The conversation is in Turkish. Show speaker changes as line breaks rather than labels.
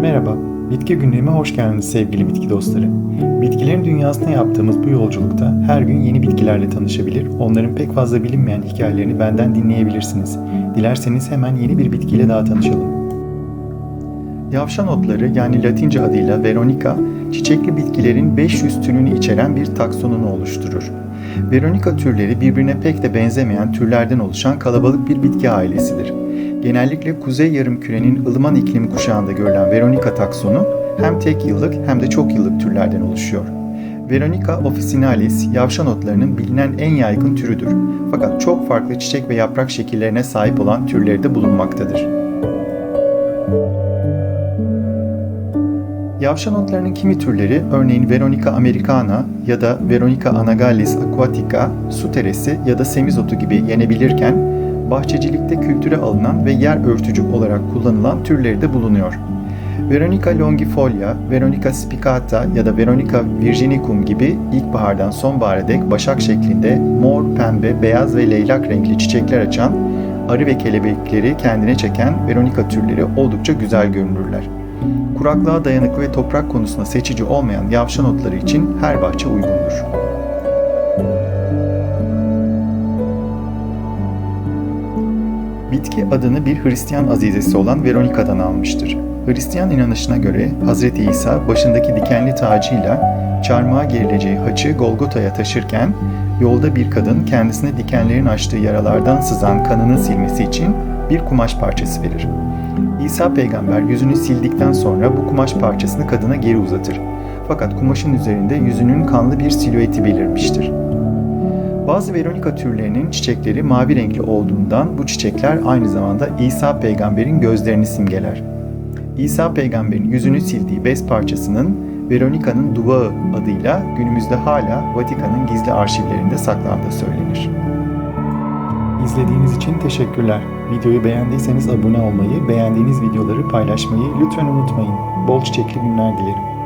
Merhaba, Bitki Gündemine hoş geldiniz sevgili bitki dostları. Bitkilerin dünyasına yaptığımız bu yolculukta her gün yeni bitkilerle tanışabilir, onların pek fazla bilinmeyen hikayelerini benden dinleyebilirsiniz. Dilerseniz hemen yeni bir bitkiyle daha tanışalım. Yavşan otları yani Latince adıyla Veronica, çiçekli bitkilerin 500 türünü içeren bir taksonunu oluşturur. Veronica türleri birbirine pek de benzemeyen türlerden oluşan kalabalık bir bitki ailesidir. Genellikle kuzey yarımkürenin ılıman iklim kuşağında görülen Veronica taksonu hem tek yıllık hem de çok yıllık türlerden oluşuyor. Veronica officinalis yavşan otlarının bilinen en yaygın türüdür. Fakat çok farklı çiçek ve yaprak şekillerine sahip olan türleri de bulunmaktadır. Yavşan otlarının kimi türleri, örneğin Veronica americana ya da Veronica anagallis aquatica, su teresi ya da semizotu gibi yenebilirken, bahçecilikte kültüre alınan ve yer örtücü olarak kullanılan türleri de bulunuyor. Veronica longifolia, Veronica spicata ya da Veronica virginicum gibi ilkbahardan sonbahara dek başak şeklinde mor, pembe, beyaz ve leylak renkli çiçekler açan, arı ve kelebekleri kendine çeken Veronica türleri oldukça güzel görünürler. Kuraklığa dayanıklı ve toprak konusunda seçici olmayan yavşan otları için her bahçe uygundur. Bitki adını bir Hristiyan azizesi olan Veronika'dan almıştır. Hristiyan inanışına göre Hz. İsa başındaki dikenli tacıyla çarmıha gerileceği haçı Golgota'ya taşırken yolda bir kadın kendisine dikenlerin açtığı yaralardan sızan kanını silmesi için bir kumaş parçası verir. İsa peygamber yüzünü sildikten sonra bu kumaş parçasını kadına geri uzatır. Fakat kumaşın üzerinde yüzünün kanlı bir silüeti belirmiştir. Bazı Veronika türlerinin çiçekleri mavi renkli olduğundan bu çiçekler aynı zamanda İsa peygamberin gözlerini simgeler. İsa peygamberin yüzünü sildiği bez parçasının Veronika'nın duvağı adıyla günümüzde hala Vatikan'ın gizli arşivlerinde saklandığı söylenir. İzlediğiniz için teşekkürler. Videoyu beğendiyseniz abone olmayı, beğendiğiniz videoları paylaşmayı lütfen unutmayın. Bol çiçekli günler dilerim.